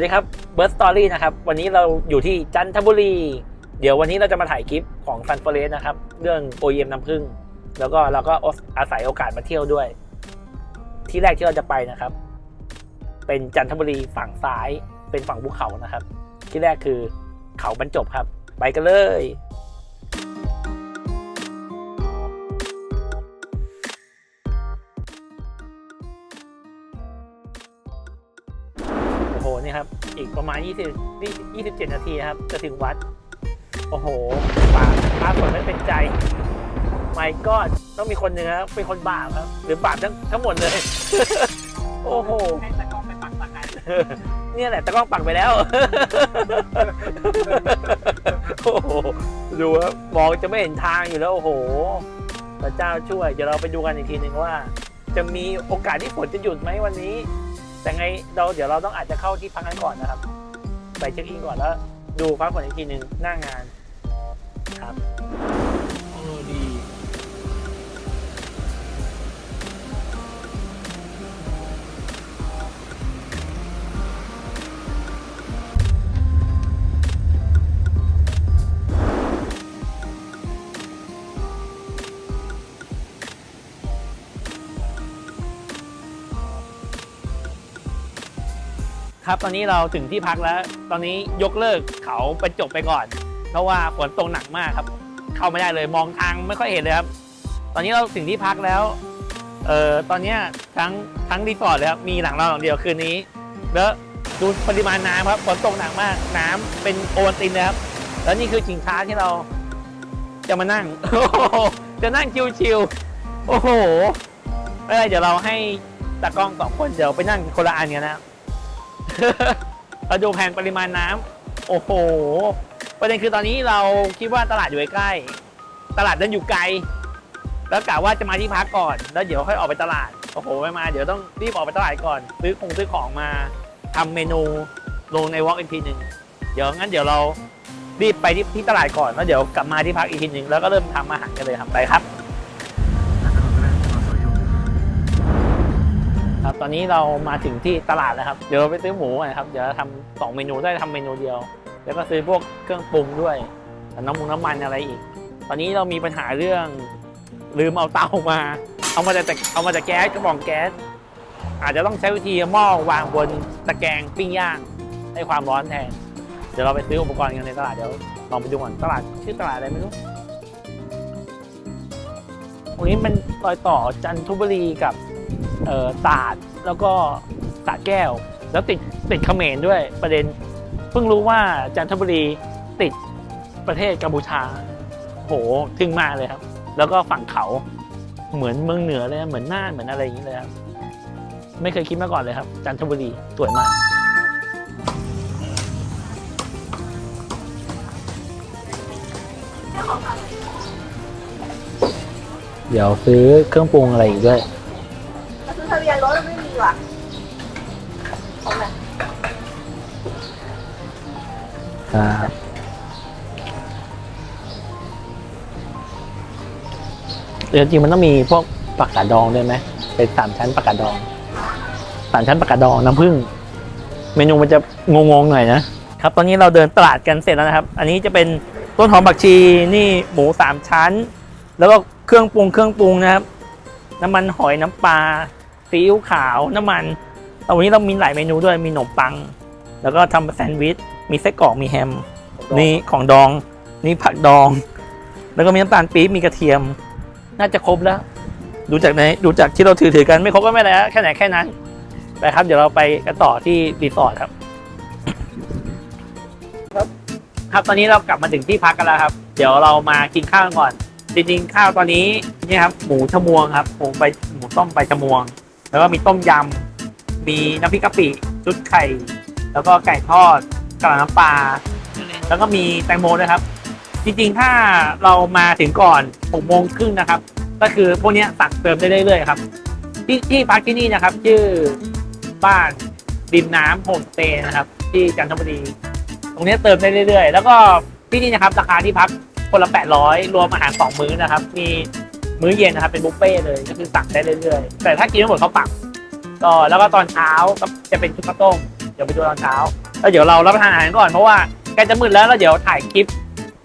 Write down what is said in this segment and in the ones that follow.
สวัสดีครับเบิร์ s สตอรี่นะครับ วันนี้เราอยู่ที่จันทบุรี เดี๋ยววันนี้เราจะมาถ่ายคลิปของซันฟรสนะครับ เรื่อง OEM น้ำผึ้งแล้วก็เราก็อาศัยโอกาสมาเที่ยวด้วย ที่แรกที่เราจะไปนะครับ เป็นจันทบุรีฝั่งซ้ายเป็นฝั่งภูเขานะครับ ที่แรกคือเขาบรรจบครับ ไปกันเลย อีกประมาณ 20 27 นาทีครับ จะถึงวัด โอ้โหป่าฟ้าฝนไม่เป็นใจ ไม่ก็ต้องมีคนหนึ่งครับเป็นคนบาปครับ หรือบาปทั้งทั้งหมดเลย โอ้โห ให้ตะกล้องไปปักตะไคร้เนี่ยแหละตะกล้องปักไปแล้ว โอ้โห ดูครับมองจะไม่เห็นทางอยู่แล้ว โอ้โห พระเจ้าช่วย เดี๋ยวเราไปดูกันอีกทีหนึ่งว่า จะมีโอกาสที่ฝนจะหยุดไหมวันนี้ แต่ไงเราเดี๋ยวเราต้องอาจจะเข้าที่พักกันก่อนนะครับ ไปเช็คอินก่อนแล้ว ดูฟ้าฝนอีกทีหนึ่งหน้างานครับ ครับ ตอนนี้เราถึงที่พักแล้ว ตอนนี้ยกเลิกเขาไปจบไปก่อน เพราะว่าฝนตกหนักมากครับ เข้าไม่ได้เลยมองทางไม่ค่อยเห็นเลยครับ ตอนนี้เราถึงที่พักแล้ว เอ่อตอนนี้ทั้งทั้งรีสอร์ทเลยครับมีหลังเราหลังเดียวคืนนี้ แล้วดูปริมาณน้ำครับฝนตกหนักมาก น้ำเป็นโอวัลตินเลยครับ แล้วนี่คือชิงช้าที่เราจะมานั่ง จะนั่งชิวๆโอ้โหไม่เป็นไรเดี๋ยวเราให้ตากล้องสองคนเดี๋ยวไปนั่งคนละอันกันนะครับ เราดูแผนปริมาณน้ำโอ้โห ประเด็นคือตอนนี้เราคิดว่าตลาดอยู่ใกล้ตลาดนั้นอยู่ไกล แล้วกะว่าจะมาที่พักก่อน แล้วเดี๋ยวค่อยออกไปตลาด โอ้โหไม่มา เดี๋ยวต้องรีบออกไปตลาดก่อน ซื้อของซื้อของมาทำเมนูลงในวอล์กอีกทีหนึ่งเดี๋ยวงั้นเดี๋ยวเรารีบไปที่ที่ตลาดก่อน แล้วเดี๋ยวกลับมาที่พักอีกทีหนึ่งแล้วก็เริ่มทำอาหารกันเลยครับไปครับ อนนี้เรามาถึงที่ตลาดแล้วครับ เดี๋ยวเราไปซื้อหมูก่อนครับ เดี๋ยวทำสองเมนูได้ทำเมนูเดียว แล้วก็ซื้อพวกเครื่องปรุงด้วย น้ำมันน้ำมันอะไรอีก ตอนนี้เรามีปัญหาเรื่องลืมเอาเตามา เอามาจากเอามาจากแก๊สกระบอกแก๊ส อาจจะต้องใช้วิธีหม้อวางบนตะแกรงปิ้งย่างให้ความร้อนแทน เดี๋ยวเราไปซื้ออุปกรณ์กันในตลาดเดี๋ยวลองไปดูก่อนตลาดชื่อตลาดอะไรไม่รู้ตรงนี้เป็นรอยต่อจันทบุรีกับเอ่อตราด แล้วก็สระแก้ว แล้วติดติดเขมรด้วยประเด็น เพิ่งรู้ว่าจันทบุรีติดประเทศกัมพูชา โหทึ่งมากเลยครับ แล้วก็ฝั่งเขาเหมือนเมืองเหนือเลยเหมือนน่านเหมือนอะไรอย่างนี้เลยครับไม่เคยคิดมาก่อนเลยครับ จันทบุรีสวยมากเดี๋ยวซื้อเครื่องปรุงอะไรอีกด้วย ถไม่มีว่ะของไหนครับเดี๋ยวจริงมันต้องมีพวกปักกาดดองด้วยไหมเป็นสามชั้นปักกาดดองสามชั้นปักกาดดองน้ำผึ้งเมนูมันจะงงๆหน่อยนะครับ ตอนนี้เราเดินตลาดกันเสร็จแล้วนะครับ อันนี้จะเป็นต้นหอมผักชีนี่หมูสามชั้น แล้วก็เครื่องปรุงเครื่องปรุงนะครับ น้ำมันหอยน้ำปลา ซีอิ๊วขาวน้ำมันแต่วันนี้เรามีหลายเมนูด้วยมีขนมปัง แล้วก็ทำแซนด์วิชมีไส้กรอกมีแฮมนี่ของดองนี่ผักดอง แล้วก็มีน้ำตาลปี๊บมีกระเทียม น่าจะครบแล้ว ดูจากในดูจากที่เราถือถือกันไม่ครบก็ไม่แล้วแค่ไหนแค่นั้นไปครับ เดี๋ยวเราไปกันต่อที่รีสอร์ทครับครับครับตอนนี้เรากลับมาถึงที่พักกันแล้วครับ เดี๋ยวเรามากินข้าวกันก่อน จริงๆข้าวตอนนี้นี่ครับหมูชะมวงครับหมูใบหมูต้มใบชะมวง แล้วก็มีต้มยำ มีน้ำพริกกะปิชุดไข่ แล้วก็ไก่ทอดกะหล่ำน้ำปลา แล้วก็มีแตงโมด้วยครับ จริงๆ ถ้าเรามาถึงก่อน6โมงครึ่งนะครับ ก็คือพวกเนี้ยตักเติมได้เรื่อยๆครับ ที่ที่พักที่นี่นะครับ ชื่อบ้านริมน้ำโฮมสเตย์นะครับ ที่จันทบุรี ตรงเนี้ยเติมได้เรื่อยๆ แล้วก็ที่นี่นะครับราคาที่พักคนละ 800 รวมอาหาร 2 มื้อนะครับ มี มื้อเย็นนะครับเป็นบุฟเฟ่เลยก็คือสั่งได้เรื่อยๆแต่ถ้ากินไม่หมดเขาปรับก็แล้วก็ตอนเช้าก็จะเป็นชุดข้าวต้มเดี๋ยวไปดูตอนเช้า แล้วเดี๋ยวเรารับประทานอาหารก่อนเพราะว่าใกล้จะมืดแล้วแล้วเดี๋ยวถ่ายคลิป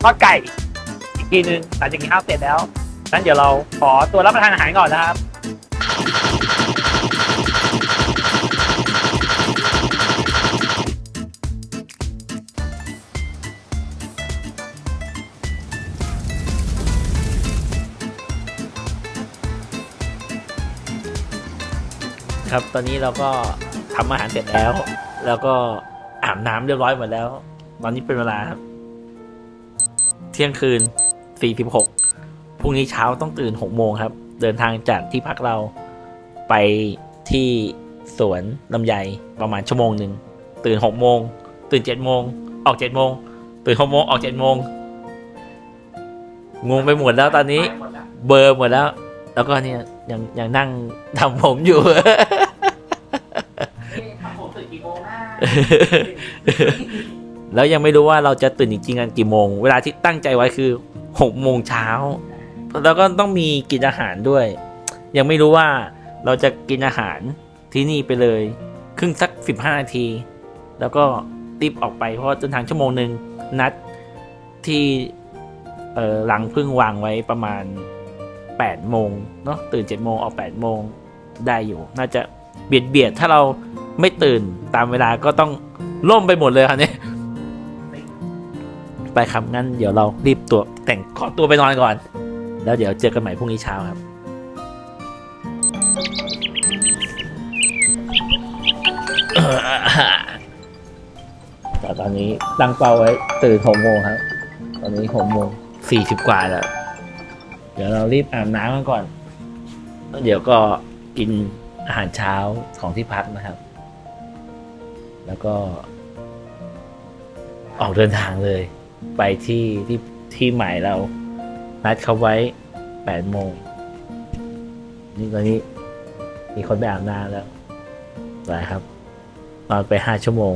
ทอดไก่อีกทีนึงหลังจากกินข้าวเสร็จแล้วงั้นเดี๋ยวเราขอตัวรับประทานอาหารก่อนนะครับ ครับ ตอนนี้เราก็ทำอาหารเสร็จแล้ว แล้วก็อาบน้ำเรียบร้อยหมดแล้ว ตอนนี้เป็นเวลาครับ เที่ยงคืน46พรุ่งนี้เช้าต้องตื่น6โมงครับ เดินทางจากที่พักเราไปที่สวนลำไยประมาณชั่วโมงหนึ่ง ตื่น6โมง ตื่น7โมง ออก7โมง ตื่น6โมงออก7โมง งงไปหมดแล้วตอนนี้หมดแล้วเบลอร์หมดแล้ว แล้วก็เนี่ยยังยังนั่งทำผมอยู่ทำผม ตื่นกี่โมงนะแล้วยังไม่รู้ว่าเราจะตื่นจริงๆกันกี่โมง เวลาที่ตั้งใจไว้คือหกโมงเช้าแล้วก็ต้องมีกินอาหารด้วย ยังไม่รู้ว่าเราจะกินอาหารที่นี่ไปเลย ครึ่งสักสิบห้านาที แล้วก็รีบออกไปเพราะเดินทางชั่วโมงหนึ่งนัดที่หลังพิ่งวางไว้ประมาณแปดโมงเนาะตื่นเจ็ดโมงออกแปดโมงได้อยู่ น่าจะเบียดเบียดถ้าเรา ไม่ตื่นตามเวลาก็ต้องล่มไปหมดเลยครับเนี่ยไปครับงั้นเดี๋ยวเรารีบตัวแต่งขอตัวไปนอนก่อน แล้วเดี๋ยวเจอกันใหม่พรุ่งนี้เช้าครับแต่ตอนนี้ตั้งเป้าไว้ตื่นหกโมงครับ ตอนนี้หกโมงสี่สิบกว่าแล้ว เดี๋ยวเรารีบอาบน้ำกันก่อนแล้วเดี๋ยวก็กินอาหารเช้าของที่พักนะครับ แล้วก็ ออกเดินทางเลย ไปที่ที่ที่ใหม่เรา นัดเขาไว้แปดโมง นี่ตอนนี้ มีคนไปอาบน้ำแล้วไปครับ นอนไปห้าชั่วโมง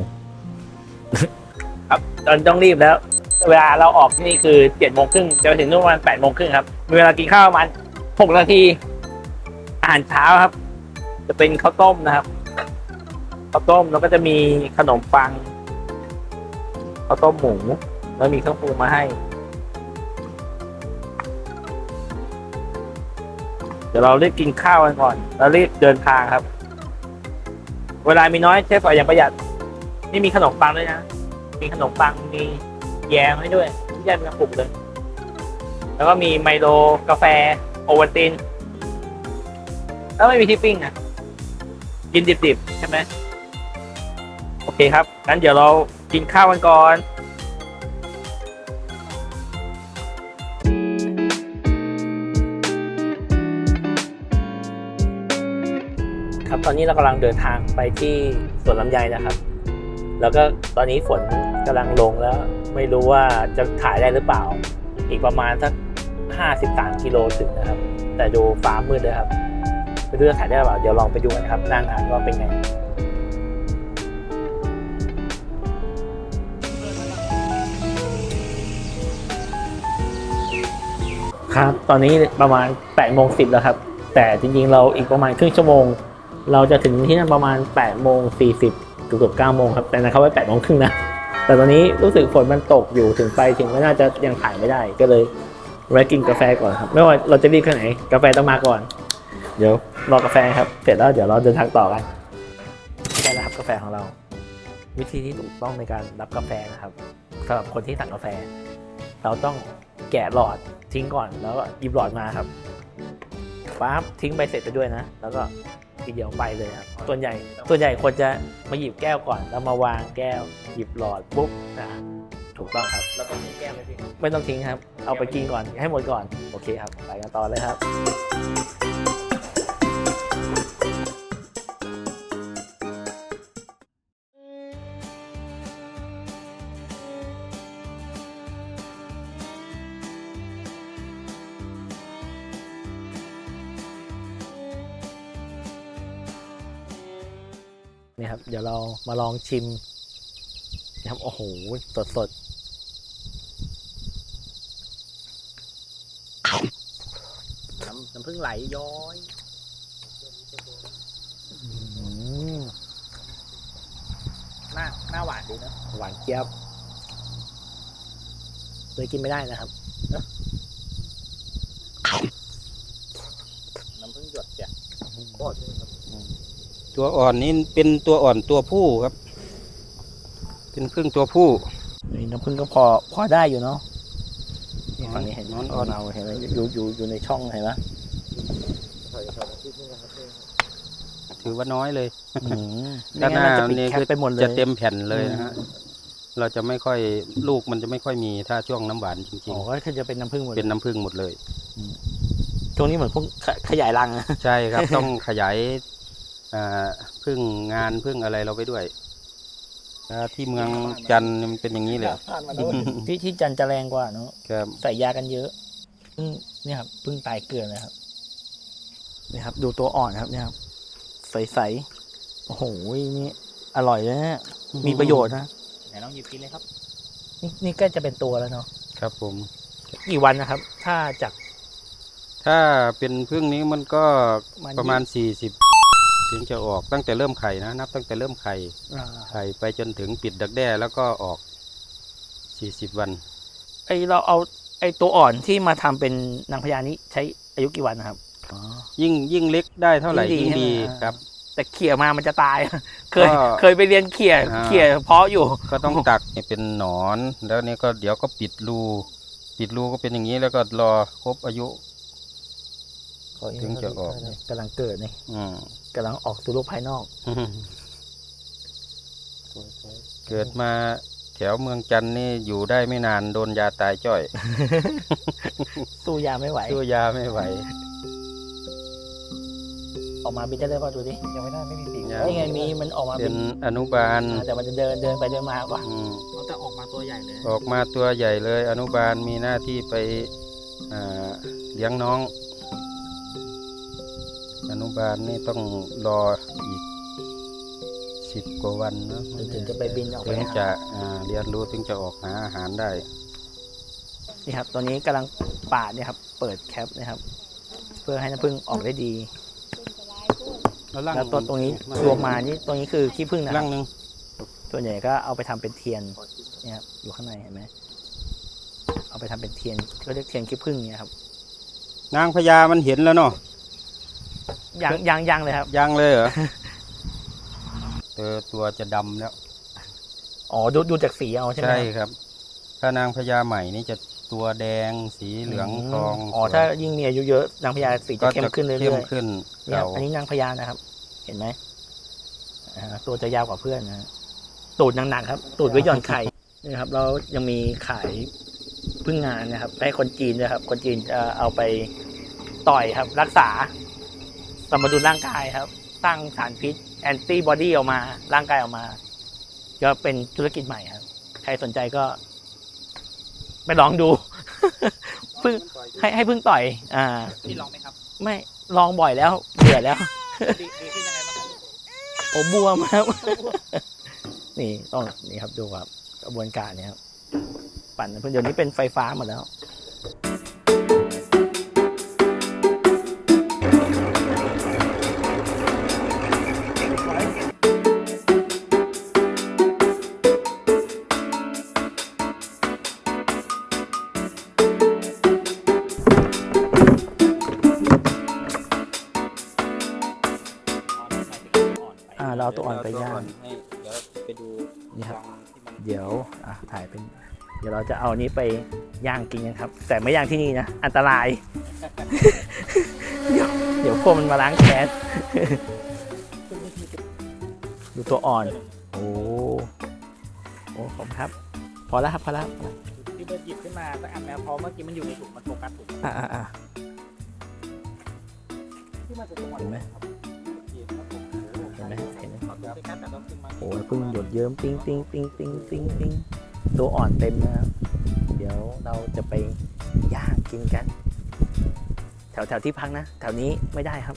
ครับตอนต้องรีบแล้ว เวลาเราออกที่นี่คือเจ็ดโมงครึ่งจะไปถึงนู่นประมาณแปดโมงครึ่งครับ มีเวลากินข้าวประมาณหกนาทีอาหารเช้าครับ จะเป็นข้าวต้มนะครับ ข้าวต้มแล้วก็จะมีขนมปังข้าวต้มหมูแล้วมีเครื่องปรุงมาให้ เดี๋ยวเราเรีบกินข้าวกันก่อน แล้วรีบเดินทางครับ เวลามีน้อยเชฟอกอย่างประหยัด นี่มีขนมปังด้วยนะ มีขนมปังมีแยมให้ด้วยแยกเป็นกระปุกเลย แล้วก็มีไมโลกาแฟ โอวัลตินแล้วไม่มีทิปปิ้งอะ กินดิบๆ ใช่ไหม เคครับงั้นเดี๋ยวเรากินข้าวกันก่อนครับตอนนี้เรากำลังเดินทางไปที่สวนลำไยนะครับ แล้วก็ตอนนี้ฝนกำลังลงแล้ว ไม่รู้ว่าจะถ่ายได้หรือเปล่า อีกประมาณสัก 53 กิโลถึงนะครับ แต่ดูฟ้ามืดเลยครับ ไม่รู้จะถ่ายได้หรือเปล่า เดี๋ยวลองไปดูกันครับหน้างานว่าเป็นไง ครับ ตอนนี้ประมาณ8โมง10แล้วครับ แต่จริงๆ เราอีกประมาณครึ่งชั่วโมง เราจะถึงที่นั่นประมาณ8โมง40เกือบ9โมงครับ แต่นะครับไว้8โมงครึ่งนะ แต่ตอนนี้รู้สึกฝนมันตกอยู่ถึงไปถึงก็น่าจะยังถ่ายไม่ได้ก็เลยแวะกินกาแฟก่อนครับ ไม่ว่าเราจะรีบแค่ไหน กาแฟต้องมาก่อน เดี๋ยวรอกาแฟครับ เสร็จแล้วเดี๋ยวเราเดินทางต่อกันใช่แล้วครับกาแฟของเรา วิธีที่ถูกต้องในการรับกาแฟนะครับสำหรับคนที่สั่งกาแฟ เราต้อง แกะหลอดทิ้งก่อนแล้วก็หยิบหลอดมาครับปั๊บทิ้งใบเสร็จไปด้วยนะ แล้วก็ทีเดียวไปเลยครับส่วนใหญ่ส่วนใหญ่คนจะมาหยิบแก้วก่อนแล้วมาวางแก้ว หยิบหลอดปุ๊บนะถูกต้องครับแล้วก็มีแก้มไหมพี่ไม่ต้องทิ้งครับ เอาไปกินก่อนให้หมดก่อนโอเคครับไปกันต่อเลยครับ นี่ครับ เดี๋ยวเรามาลองชิมนะครับโอ้โห สดสดๆน้ำน้ำพึ่งไหลย้อยอืมหน้าหวานดีนะ หวานเจี๊ยบเลยกินไม่ได้นะครับ น้ำผึ้งหยดจ้ะโคตร ตัวอ่อนนี้เป็นตัวอ่อนตัวผู้ครับ เป็นพึ่งตัวผู้นี่น้ำผึ้งก็พอพอได้อยู่เนาะนี่ฝั่งนี้เห็นนอนนอ่ออนนเอาเห็นไหมอยู่อยู่อยู่ในช่องเห็นไหมถือว่าน้อยเลยอืมด้านหน้าไม่งั้มัจะปิดนี่แคคืปอไปหมดเลยจะเต็มแผ่นเลยนะฮะเราจะไม่ค่อยลูกมันจะไม่ค่อยมีถ้าช่วงน้ำหวานจริงอ๋อก็คือจะเป็นน้ำผึ้งหมดๆลยเป็นน้ำผึ้งหมดเลยช่วงนี้เหมือนพวกขขยายรังอะใช่ครับ ต้องขยายอ่า พึ่งงานพึ่งอะไรเราไปด้วยแล้วที่เมืองจันทร์มันเป็นอย่างนี้เลยที่ที่จันทร์จะแรงกว่าเนาะครับใส่ยากันเยอะพึ่งเนี่ยครับพึ่งตายเกลือนเลยครับนี่ครับ ดูตัวอ่อนครับเนี่ยครับใสๆโอ้โหนี่อร่อยเลยนะมีประโยชน์นะไหนลองหยิบกินเลยครับ นี่นี่ก็จะเป็นตัวแล้วเนาะครับผม กี่วันนะครับ ถ้าจากถ้าเป็นพึ่งนี้มันก็มันประมาณ40 ถึงจะออกตั้งแต่เริ่มไข่นะนับตั้งแต่เริ่มไข่อ่าไข่ไปจนถึงปิดดักแด้แล้วก็ออก40วัน ไอเราเอาไอตัวอ่อนที่มาทำเป็นนางพญานี้ใช้อายุกี่วันนะครับอ๋อยิ่งยิ่งเล็กได้เท่าไหร่ยิ่งดียิ่งดีใช่ไหมครับ แต่เขี่ยมามันจะตาย เคยก็เคยไปเรียนเขี่ยอ่าเขี่ยเพาะอยู่ ก็ต้องตักให้เป็นหนอนแล้วนี่ก็เดี๋ยวก็ปิดรูปิดรูก็เป็นอย่างนี้แล้วก็รอครบอายุถึงจะออกกำลังเกิดนี่อืม กำลังออกสู่โลกภายนอก เกิดมาแถวเมืองจันทร์นี่อยู่ได้ไม่นานโดนยาตายจ้อย สู้ยาไม่ไหว สู้ยาไม่ไหว ออกมาบินได้เลยป่ะดูดิยังไม่ได้ไม่มีปีกยังไอ้ไงมีมันออกมาเป็บินนอนุบาล อ่าแต่มันจะเดินเดินไปเดินมาป่ะอืมเขาแต่ออกมาตัวใหญ่เลย ออกมาตัวใหญ่เลย อนุบาลมีหน้าที่ไปอ่าเลี้ยงน้อง อนุบาลนี่ต้องรออีกสิบกว่าวันนะถึงจะไปบินออกไปถึงหาจะอ่าเรียนรู้ถึงจะออกหาอาหารได้นี่ครับตอนนี้กำลังปาดเนี่ยครับ เปิดแคปนะครับ เพื่อให้น้ำผึ้งออกได้ดีแล้วตัวตรงนี้รวมมานี่ตรงนี้คือขี้ผึ้งนะคลัรับงหนึ่งส่วนใหญ่ก็เอาไปทำเป็นเทียนเนี่ยครับอยู่ข้างในเห็นไหมเอาไปทำเป็นเทียนเขาเรียกเทียนขี้ผึ้งเนี่ยครับ นางพญามันเห็นแล้วเนาะ ยังยังยังเลยครับ ยังเลยเหรอเออตัวจะดำแล้ว อ๋อดูดูจากสีเอาใช่ไหมใช่ครับครับ ถ้านางพญาใหม่นี่จะตัวแดงสีเหลืองทองอ๋อสวยถ้ายิ่งมีอายุเยอะนางพญาสีจะเข้มขึ้นเรื่เข้มอยขึ้นๆเนี่ยครับเก่าอันนี้นางพญานะครับ เห็นไหมอ่าตัวจะยาวกว่าเพื่อนนะฮะตูดหนักๆครับ ตูดไว้หย่อนไข่นี่ครับ เรายังมีขายพึ่งงานนะครับให้คนจีนนะครับ คนจีนจะเอาไปต่อยครับ รักษา สมดุลร่างกายครับ สร้างสารพิษแอนติบอดีออกมา ร่างกายออกมา ก็เป็นธุรกิจใหม่ครับ ใครสนใจก็ ไปลองดูพึ่งให้ให้พึ่งต่อย อ่า พี่ลองไหมครับ ไม่ลองบ่อยแล้วเบื่อแล้ว ดีดีขึ้นยังไงบ้างครับโอ้บวมครับ นี่ต้องนี่ครับดูครับ กระบวนการเนี่ยครับปั่นเพื่อนเดี๋ยวนี้เป็นไฟฟ้าหมดแล้ว เราเอาตัวอ่อนไปย่าง ให้เดี๋ยวไปดูนี่ครับ รังที่มันเดี๋ยวอะถ่ายเป็น เดี๋ยวเราจะเอานี้ไปย่างกินกันครับ แต่ไม่ย่างที่นี่นะ อันตราย เดี๋ยวเดี๋ยวพวกมันมาล้างแค้น ดูตัวอ่อน โอ้โอ้ผมครับ พอแล้วครับพอแล้วพอแล้วพี่เบิร์ดหยิบขึ้นมาสักอันแล้วเพราะเมื่อกี้มันอยู่ในถุงมันโฟกัสถุงอ่าอ่าอ่าที่มันจะตรงเห็นไหมครับ โอ้ยเพิ่งหยดเยิ้มติ้งติ้งติ้งติ้งติ้งติ้งตัวอ่อนเต็มนะครับ เดี๋ยวเราจะไปย่างกินกัน แถวแถวที่พักนะ แถวนี้ไม่ได้ครับ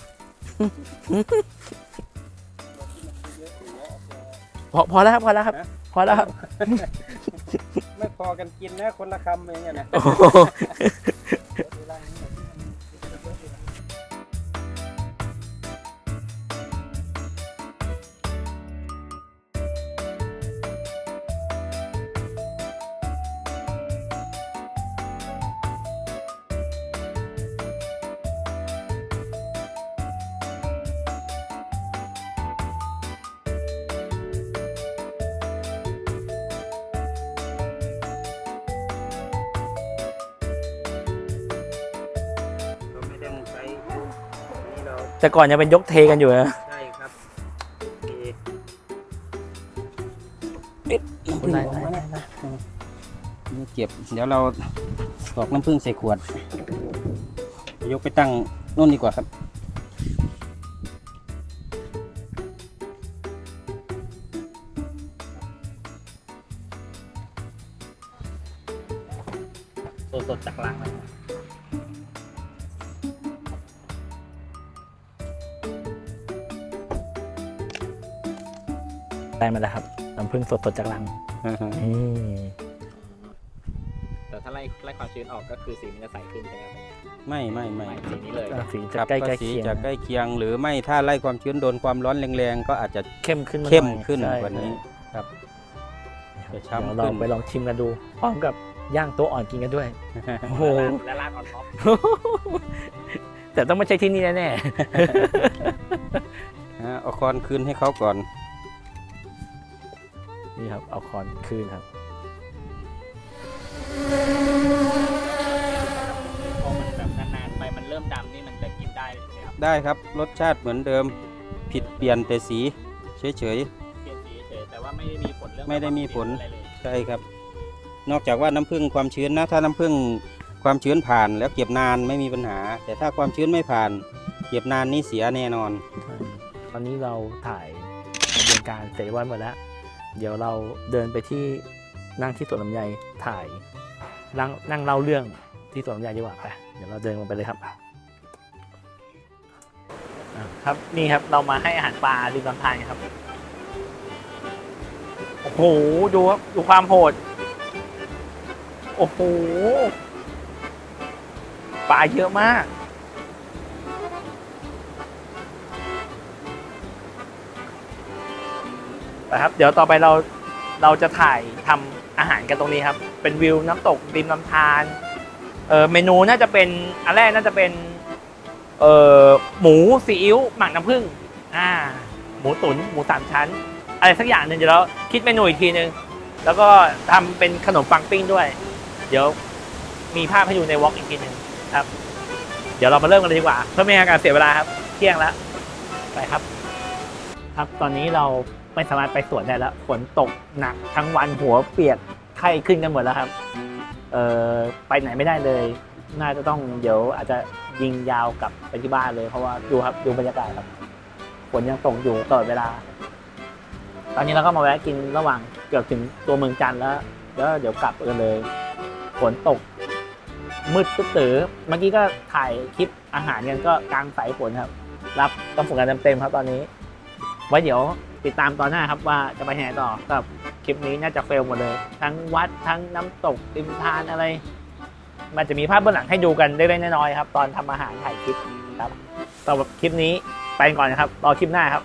พอพอแล้วครับพอแล้วครับ พอแล้วครับ ไม่พอกันกินนะคนละคำเองอะนะ แต่ก่อนยังเป็นยกเทกันอยู่นะใช่ครับน้ำผึ้งออกมาแล้วนะนี่เก็บ เดี๋ยวเราตอกน้ำผึ้งใส่ขวด ยกไปตั้งนู่นดีกว่าครับสดๆจากรังเลย ได้มาแล้วครับน้ำผึ้งสดๆจากรังอืมแต่ถ้าไล่ไล่ความชื้นออกก็คือสีมันจะใสขึ้นใช่ไหมครับไม่ไม่ไม่ไม่สีนี้เลยสีคจะรับใกล้ก็ใกล้สีเคียงจะใกล้เคียง หรือไม่ถ้าไล่ความชื้นโดนความร้อนแรงๆก็อาจจะเข้มขึ้นมาเข้มหอยขึ้นใช่กว่านี้ครับจะช้ำเดี๋ยวเราขึ้นไปลองชิมกันดูพร้อมกับย่างตัวอ่อนกินกันด้วยโอ้โหและราดออนท็อปแต่ต้องไม่ใช่ที่นี่แน่นะเอาคอนคืนให้เขาก่อนๆนี่ ครับ เอาคอนคืนครับพอมันแบบนานๆไปมันเริ่มดำนี่มันจะกินได้ใช่ไหมครับได้ครับรสชาติเหมือนเดิมผิดเปลี่ยนแต่สีเฉย เปลี่ยนสีเฉยๆแต่ว่าไม่ได้มีผลเรื่องไม่ได้มีผล อะไรเลยๆใช่ครับ นอกจากว่าน้ำผึ้งความชื้นนะถ้าน้ำผึ้งความชื้นผ่านแล้วเก็บนานไม่มีปัญหา แต่ถ้าความชื้นไม่ผ่าน เก็บนานนี่เสียแน่นอน ตอนนี้เราถ่ายดำเนินการเสร็จเรียบร้อยหมดแล้ว เดี๋ยวเราเดินไปที่นั่งที่สวนลำไยถ่ายนั่งนั่งเล่าเรื่องที่สวนลำไยดีกว่าไปเดี๋ยวเราเดินลงไปเลยครับครับนี่ครับเรามาให้อาหารปลาริมลำธารครับโอ้โหดูครับดูความโหดโอ้โหปลาเยอะมาก นะครับ เดี๋ยวต่อไปเราเราจะถ่ายทำอาหารกันตรงนี้ครับ เป็นวิวน้ำตกริมลำธารเออเมนูน่าจะเป็นอันแรกน่าจะเป็นเออหมูซีอิ๊วหมักน้ำผึ้งอ่า หมูตุนหมูสามชั้น อะไรสักอย่างหนึ่งเดี๋ยวเราคิดเมนูอีกทีหนึ่งแล้วก็ทำเป็นขนมปังปิ้งด้วย เดี๋ยวมีภาพให้ดูในวอล์กอีกทีหนึ่งครับ เดี๋ยวเรามาเริ่มกันเลยดีกว่า เพื่อไม่ให้การเสียเวลาครับ เที่ยงแล้วไปครับ ครับตอนนี้เรา ไม่สามารถไปสวนได้แล้วฝนตกหนักทั้งวันหัวเปียกไข้ขึ้นกันหมดแล้วครับเออไปไหนไม่ได้เลย น่าจะต้องเดี๋ยวอาจจะยิงยาวกลับไปที่บ้านเลยเพราะว่าดูครับดูบรรยากาศครับฝนยังตกอยู่ตลอดเวลา ตอนนี้เราก็มาแวะกินระหว่างเกือบถึงตัวเมืองจันทร์แล้วแล้วเดี๋ยวกลับกันเลยฝนตก มืดตึ๊ดตือเมื่อกี้ก็ถ่ายคลิปอาหารกันก็กลางสายฝนครับ รับต้องฝนกันเต็มๆครับตอนนี้ ไว้เดี๋ยวติดตามตอนหน้าครับว่าจะไปไหนต่อกับคลิปนี้น่าจะเฟลหมดเลย ทั้งวัดทั้งน้ำตกริมทานอะไร มันจะมีภาพเบื้องหลังให้ดูกันเล็กๆน้อยๆครับ ตอนทำอาหารถ่ายคลิปครับสำหรับคลิปนี้ไปก่อนนะครับรอคลิปหน้าครับ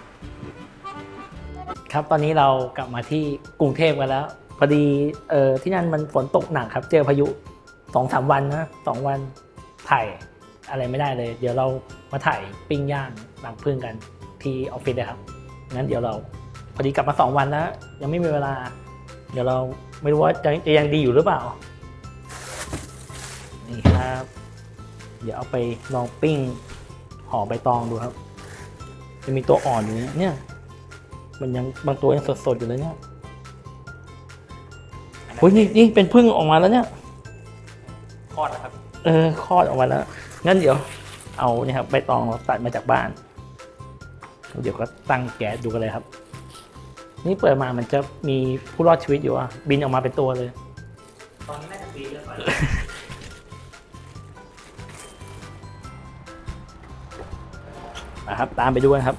ครับตอนนี้เรากลับมาที่กรุงเทพกันแล้ว พอดีเออที่นั่นมันฝนตกหนักครับ เจอพายุสองสามวันนะสองวันถ่ายอะไรไม่ได้เลย เดี๋ยวเรามาถ่ายปิ้งย่างหลังพึ่งกันที่ออฟฟิศเลยครับ งั้นเดี๋ยวเราพอดีกลับมาสองวันแล้ว ยังไม่มีเวลา เดี๋ยวเราไม่รู้ว่าจะจะยังดีอยู่หรือเปล่า นี่ครับ เดี๋ยวเอาไปลองปิ้งห่อใบตองดูครับ จะมีตัวอ่อนอยู่เนี่ยเนี่ย มันยังบางตัวยังสดๆอยู่เลยเนี่ยโอ้ยนี่นี่เป็นพึ่งออกมาแล้วเนี่ยคลอดนะครับ เออคลอดออกมาแล้ว งั้นเดี๋ยวเอาเนี่ยครับใบตองเราตัดมาจากบ้าน เดี๋ยวก็ตั้งแก๊สดูกันเลยครับ นี่เปิดมามันจะมีผู้รอดชีวิตอยู่อะ บินออกมาเป็นตัวเลย ตอนนี้น่าจะปีแล้วนะครับตามไปดูกันครับ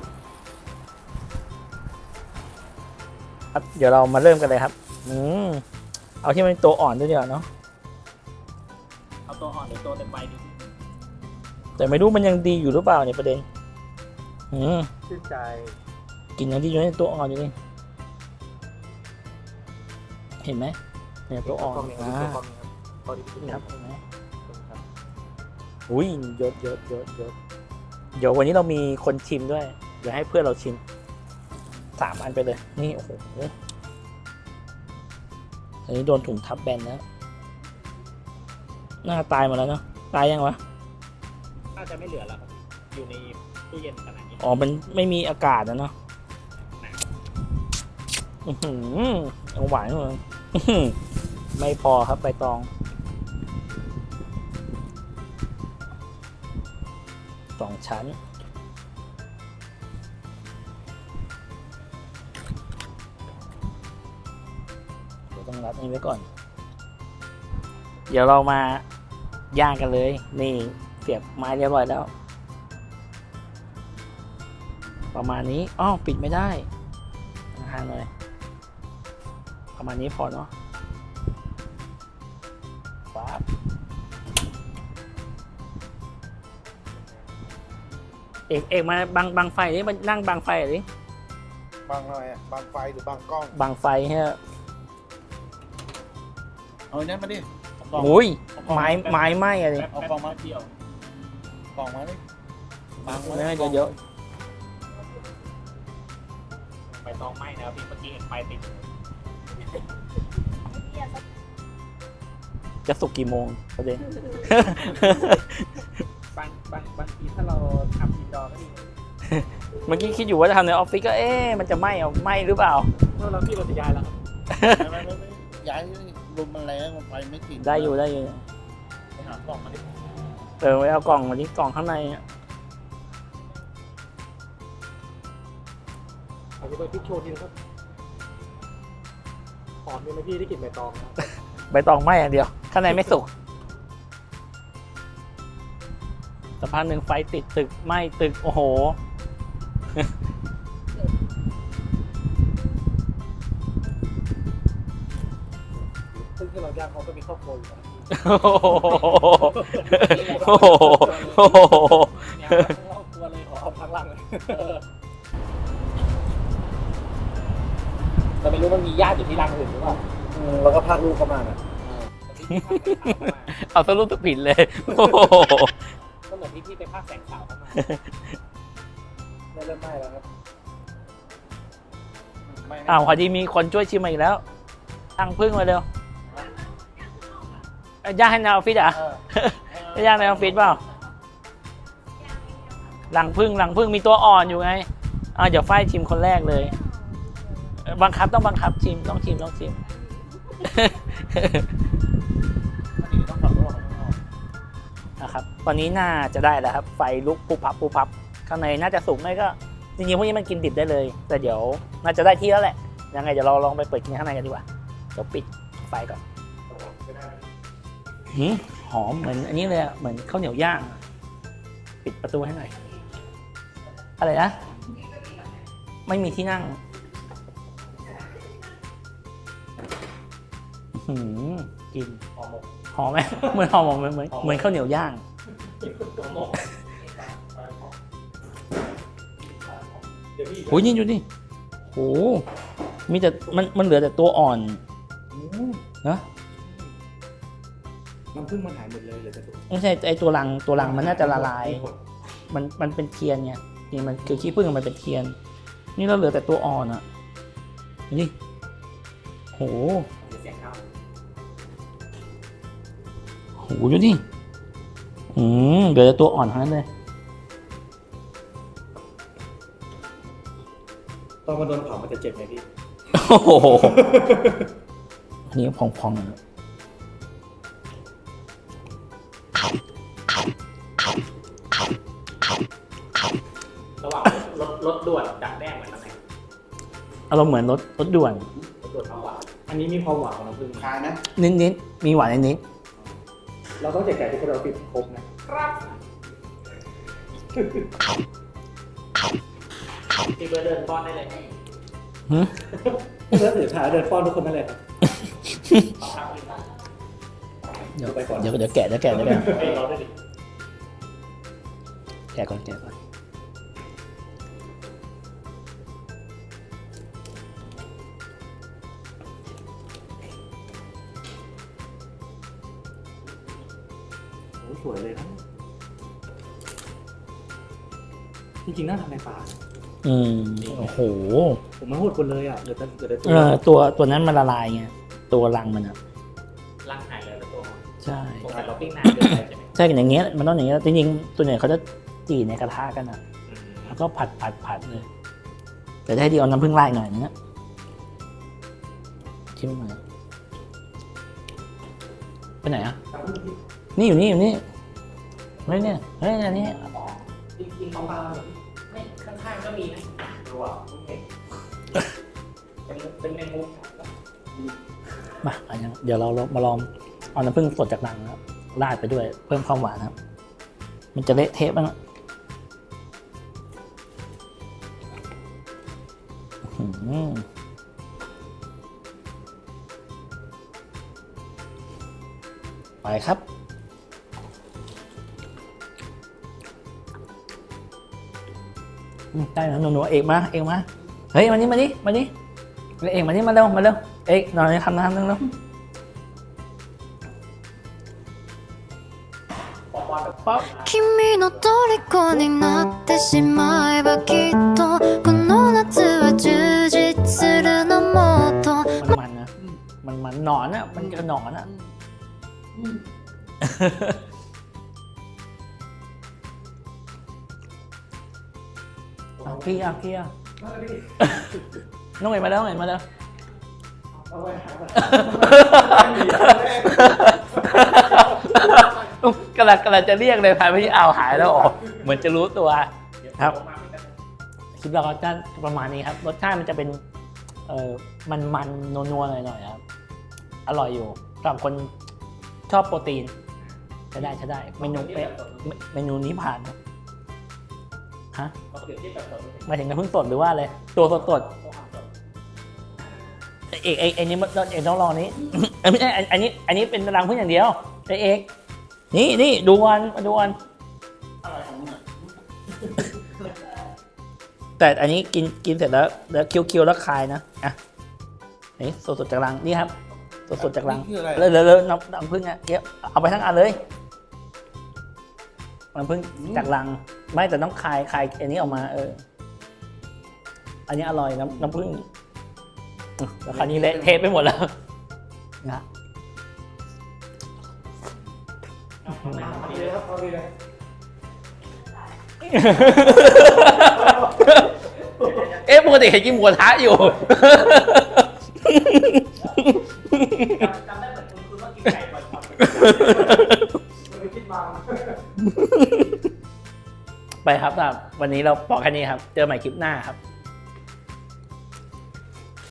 ครับ เดี๋ยวเรามาเริ่มกันเลยครับ อืมเอาที่มันเป็นตัวอ่อนด้วยเดียวาเนาะเอาตัวอ่อนหรือตัวเต็มใบดีแต่ไม่รู้มันยังดีอยู่หรือเปล่าเนี่ยประเด็น อืมชื่นใจกลินยังดีอยู่ในตัวอ่อนอยู่นี่เห็นไหมเนี่ยตัวอ่อนอ่าพอดีนี่ครับเห็นไหมอุ้ยเยอะเยอะเยอะเยอะเดี๋ยววันนี้เรามีคนชิมด้วย เดี๋ยวให้เพื่อนเราชิมสามอันไปเลย นี่โอ้โหอันนี้โดนถุงทับแบนแล้วน่าตายหมาแล้วเนาะตายยังวะน่าจะไม่เหลือแล้วครับอยู่ใน ตู้เย็นขนาดนี้อ๋อ มันไม่มีอากาศนะเนาะอื้อหือเอาหวานเลยอื้อหือไม่พอครับใบตอง สองชั้น เดี๋ยวต้องรัดนี้ไว้ก่อน เดี๋ยวเรามาย่างกันเลย นี่เสียบไม้เรียบร้อยแล้ว ประมาณนี้อ้าวปิดไม่ได้ห่างๆหน่อยประมาณนี้พอเนาะฟ้าบเอกเอกมาบังบังไฟดิมันนั่งบังไฟดิบางอะไรอะบางไฟหรือบางกล้องบังไฟให้เอาอันนั้นมาดิเอากล่องโอ้ยไม้ไม้ไหม้อะดิเอากล่องมาเดียวกล่องมาดิบางมาเดี๋ดิยวเดี๋ยวใบตองไหม้นะครับพี่เมื่อกี้เห็นไฟติด จะสุกกี่โมงประเด็น บางบางบางทีถ้าเราทำอินดอร์ก็ดีเมื่อกี้คิดอยู่ว่าจะทำในออฟฟิศก็เอ๊ะมันจะไหม้เอาไหม้หรือเปล่า เมื่อเราพี่เราจะย้ายแล้วครับไม่ไม่ไม่ย้ายลมมันแรงมันไฟไม่ติดได้อยู่ได้อยู่ไปหากล่องมาดิเออไว้เอากล่องมาที่กล่องข้างในอะ เอาไปพริกโชว์ทีนะครับหอมเลยไหมพี่ได้กลิ่นใบตองนะใบตองไหม้อย่างเดียว ข้างในไม่สุกสักพักหนึ่งไฟติดตึกไหม้ตึก โอ้โห ซึ่งที่เราย่างเขาก็มีครอบครัวอยู่นะโอ้โหโอ้โหโอ้โห เนี่ยครอบครัวเลยขอเอาพักหลังเลย เราไม่รู้มันมีญาติอยู่ที่รังอื่นหรือเปล่าแล้วก็พาลูกเข้ามาน่ะเอาสรุปสึกผิดเลย โอ้โหก็เหมือนที่พี่ไปภาคแสงขาวเข้ามาไม่เริ่มไหม้แล้วครับไม่อ้าวพอดีมีคนช่วยชิมมาอีกแล้วตั้งพึ่งมาเร็วเอ้ยย่างให้ในออฟฟิศเหรอะเออย่างในออฟฟิศเปล่าหลังพึ่งหลังพึ่งมีตัวอ่อนอยู่ไงอ่าเดี๋ยวฝ้ายชิมคนแรกเลยเอ่อ บังคับต้องบังคับชิมต้องชิมต้องชิม อันนี้ต้องขับรถออกข้างนอกนะครับ ตอนนี้น่าจะได้แล้วครับ ไฟลุกปุบพับปุบพับ ข้างในน่าจะสุกไม่ก็ จริงๆพวกนี้มันกินดิบได้เลย แต่เดี๋ยวน่าจะได้ที่แล้วแหละ ยังไงเดี๋ยวเราลองไปเปิดกินข้างในกันดีกว่า เดี๋ยวปิดไฟก่อนหืมหอมเหมือนอันนี้เลยอะเหมือนข้าวเหนียวย่าง ปิดประตูให้หน่อย อะไรนะ ไม่มีที่นั่ง หือกินห่อหมกหอมไหม เหมือนหอมเหมือนเหมือนเหมือนข้าวเหนียวย่าง ห่อหมกเดี๋ยวพี่โหนี่ดูดิโห มีแต่ มัน มันเหลือแต่ตัวอ่อนนะ น้ำผึ้งมันหายหมดเลยเหลือแต่ตัวไม่ใช่ไอตัวรัง ตัวรังมันน่าจะละลายมัน มันเป็นเทียนไงนี่มันคือขี้ผึ้งมันเป็นเทียน นี่เราเหลือแต่ตัวอ่อนอะนี่ โห หดูดิอืมเหลือแต่ตัวอ่อนทั้งนั้นเลย ตอนมาโดนเผามันจะเจ็บไหมพี่ โอ้โห อันนี้พองๆหน่อยระหว่างรถรถด่วนดักแด้งเหมือนกันไหนอารมณ์เหมือนรถรถด่วน รถด่วนเผาหวานอันนี้มีความหวานของน้ำผึ้งคลายไหมนิดนิดๆมีหวานนิดนิด เราต้องแจกแจกทุกคนเราปิดครบนะครับพี่เบอร์เดินป้อนได้เลยๆหึพี่เบอร์ถือถ่ายเดินป้อนทุกคนได้เลยครับเดี๋ยวไปก่อนเดี๋ยวเดี๋ยวแกะเดี๋ยวแกะเดี๋ยวแกะเอ้ยเราได้ดิ แกะก่อนแกะก่อน ริงๆน่าทำในป่าอืมโอ้โหผมมาโหดคนเลยอะเหลือแต่เหลือแต่ตัวเออตัวตัวนั้นมันละลายไงตัวรังมันอะร่างหายเลยแล้วตัวใช่ผมแต่เราปิ้งนานเกินไปใช่ไหมใช่กันอย่างเงี้ยมันต้องอย่างเงี้ยจริงๆตัวไหนเขาจะจี่ในกระทะกันอะ อืมแล้วก็ผัดผัดผัดเลย แต่ได้ดีเอาน้ำผึ้งราดหน่อยนะชิมหน่อยไปไหนอะ นี่อยู่นี่อยู่นี่เฮ้ยเนี่ยเฮ้ยอันนี้จริงๆของเราไม่ ข้างๆก็มีนะดูอะผมเห็นเป็นเป็นแมงมุมมาอันนี้เดี๋ยวเรามาลองเอาน้ำผึ้งสดจากรังนะครับราดไปด้วยเพิ่มความหวานนะครับ มันจะเละเทะบ้างอะอื้อหือไปครับ ได้นะหนูๆเอกมา เอกมา เฮ้ย มานี่มานี่มานี่เอกมานี่มาเร็ว มาเร็ว เอกนอนทำน้ำนึงเร็วป๊อป 君の虜になってしまえばきっとこの夏は充実するのもっと มันมันนะ มันมันหนอนอ่ะ มันจะหนอนอ่ะ เอาพี่อะพี่อะน้องเอ๋มาแล้วน้องเอ๋มาแล้วกำลังกำลังจะเรียกเลยพายไปที่อ่าวหายแล้วอ๋อเหมือนจะรู้ตัวครับคลิปเราก็จะประมาณนี้ครับ รสชาติมันจะเป็นเออมันมันนัวๆหน่อยๆครับ อร่อยอยู่สำหรับคนชอบโปรตีนใช้ได้ใช้ได้เมนูเป๊ะเมเมนูนี้ผ่านครับ ฮะเราเปรียบเทียบกับสดหมายถึงน้ำผึ้งสดหรือว่าอะไรตัวสดสดๆเอกเอกเอกนี้มันเอกต้องลองนี้เอ้ยไม่ใช่อันอันนี้อันนี้เป็นรังผึ้งอย่างเดียวไอเอกนี่นี่ดูวันมาดูวันอะไรของมึงอะแต่อันนี้กินกินเสร็จแล้วแล้วเคี้ยวๆแล้วคายนะอะนี่สดสดๆจากรังนี่ครับสดสดๆจากรังนี่คืออะไร เลยเลยเลยน้ำน้ำผึ้งอะเดี๋ยวเอาไปทั้งอันเลยน้ำผึ้งจากรัง ไม่แต่ต้องคายคายอันนี้ออกมา เออ อันนี้อร่อยน้ำน้ำผึ้งอืมแล้วคราวนี้เละเทะไปหมดแล้วนะเอาดีเลยครับเอาดีเลยเอ๊ะปกติเห็นกินหมูกระทะอยู่จำได้เหมือนคุณคุณว่ากินไก่บ่อยครับมันไปคิดมา ไปครับสำหรับวันนี้เราพอแค่นี้ครับ เจอใหม่คลิปหน้าครับ